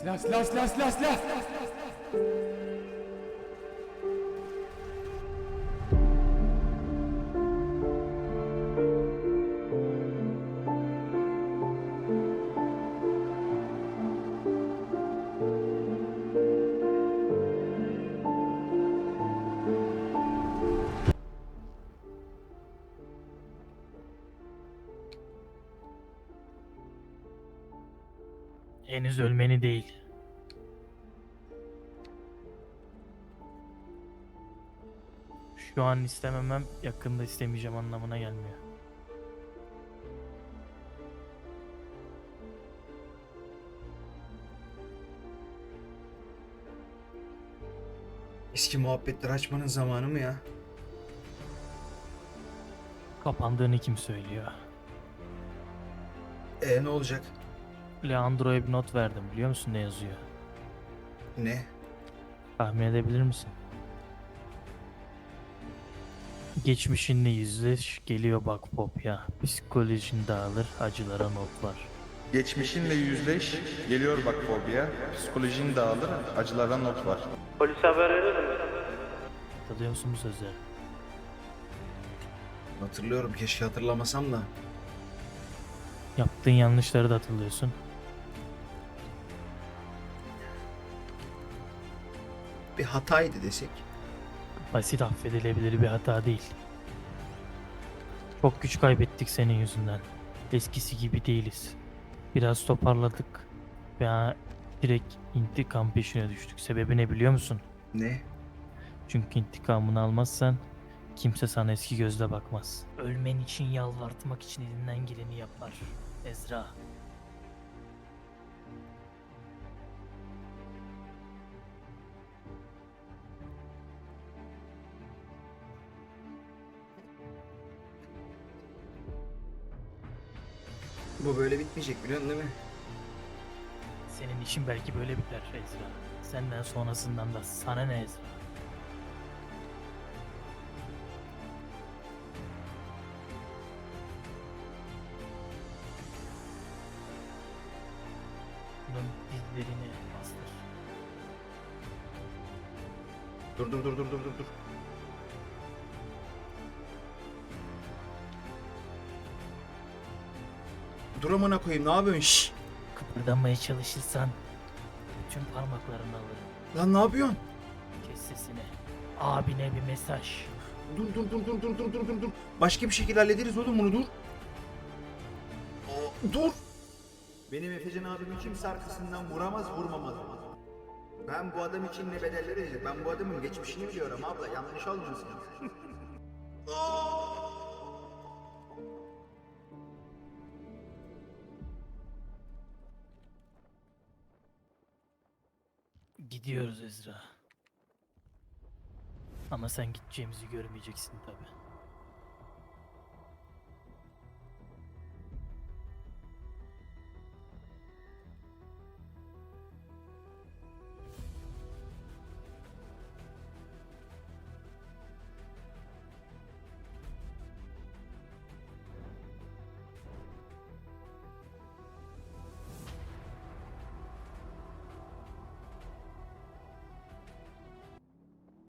Silah silah silah silah silah. Henüz ölmeni değil. Şu an istememem yakında istemeyeceğim anlamına gelmiyor. Eski muhabbetleri açmanın zamanı mı ya? Kapandığını kim söylüyor? E ne olacak? Leandro'ya bir not verdim biliyor musun ne yazıyor? Ne? Tahmin edebilir misin? Geçmişinle yüzleş, geliyor bak pop ya. Psikolojin dağılır, acılara not var. Geçmişinle yüzleş, geliyor bak fobiya, psikolojin dağılır, acılara not var. Hatırlıyor musun bu sözleri? Hatırlıyorum keşke hatırlamasam da. Yaptığın yanlışları da hatırlıyorsun. Bir hataydı desek. Basit affedilebilir bir hata değil. Çok güç kaybettik senin yüzünden. Eskisi gibi değiliz. Biraz toparladık ve direkt intikam peşine düştük. Sebebi ne biliyor musun? Ne? Çünkü intikamını almazsan kimse sana eski gözle bakmaz. Ölmen için yalvartmak için elinden geleni yapar. Ezra. Bu böyle bitmeyecek biliyorsun değil mi? Senin işin belki böyle biter Ezra. Senden sonrasından da sana ne Ezra? Bunun dizlerini bastır. Dur dur dur dur dur dur dur. Amına koyayım ne yapıyorsun şşş? Kıpırdanmaya çalışırsan bütün parmaklarını alırım. Lan ne yapıyorsun? Kes sesini. Abine bir mesaj. Dur dur dur dur dur dur dur dur dur. Başka bir şekilde hallederiz oğlum bunu dur. Aa, dur. Benim Efecan abimi kimse arkasından vuramaz vurmamalı. Ben bu adam için ne bedeller ödedim. Ben bu adamın geçmişini biliyorum abla yanlış olmasın. Gidiyoruz Ezra. Ama sen gideceğimizi görmeyeceksin tabi.